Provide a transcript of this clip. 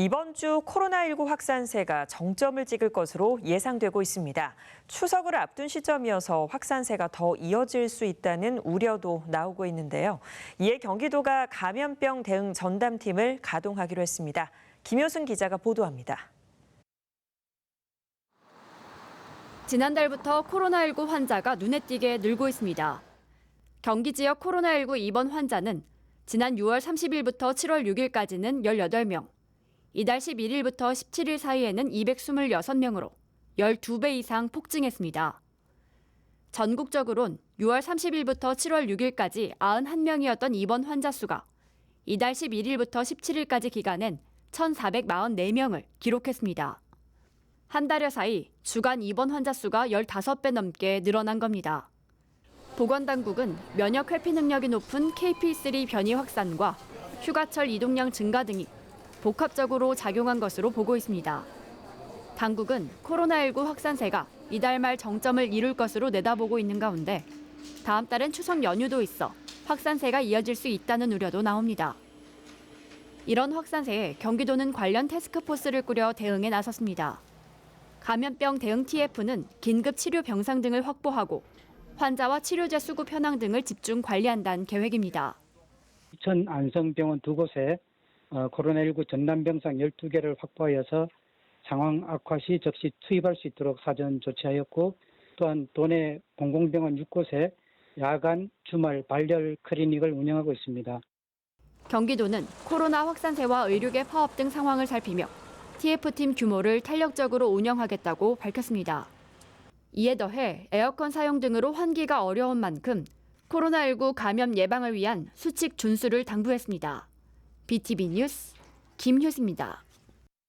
이번 주 코로나19 확산세가 정점을 찍을 것으로 예상되고 있습니다. 추석을 앞둔 시점이어서 확산세가 더 이어질 수 있다는 우려도 나오고 있는데요. 이에 경기도가 감염병 대응 전담팀을 가동하기로 했습니다. 김효승 기자가 보도합니다. 지난달부터 코로나19 환자가 눈에 띄게 늘고 있습니다. 경기 지역 코로나19 입원 환자는 지난 6월 30일부터 7월 6일까지는 18명, 이달 11일부터 17일 사이에는 226명으로 12배 이상 폭증했습니다. 전국적으론 6월 30일부터 7월 6일까지 91명이었던 입원 환자 수가 이달 11일부터 17일까지 기간엔 1,444명을 기록했습니다. 한 달여 사이 주간 입원 환자 수가 15배 넘게 늘어난 겁니다. 보건당국은 면역 회피 능력이 높은 KP3 변이 확산과 휴가철 이동량 증가 등이 복합적으로 작용한 것으로 보고 있습니다. 당국은 코로나19 확산세가 이달 말 정점을 이룰 것으로 내다보고 있는 가운데 다음 달엔 추석 연휴도 있어 확산세가 이어질 수 있다는 우려도 나옵니다. 이런 확산세에 경기도는 관련 태스크포스를 꾸려 대응에 나섰습니다. 감염병 대응 TF는 긴급 치료 병상 등을 확보하고 환자와 치료제 수급 현황 등을 집중 관리한다는 계획입니다. 이천 안성병원 두 곳에 어, 코로나19 전담병상 12개를 확보하여서 상황 악화 시 즉시 투입할 수 있도록 사전 조치하였고 또한 도내 공공병원 6곳에 야간 주말 발열 클리닉을 운영하고 있습니다. 경기도는 코로나 확산세와 의료계 파업 등 상황을 살피며 TF팀 규모를 탄력적으로 운영하겠다고 밝혔습니다. 이에 더해 에어컨 사용 등으로 환기가 어려운 만큼 코로나19 감염 예방을 위한 수칙 준수를 당부했습니다. BTV 뉴스 김효수입니다.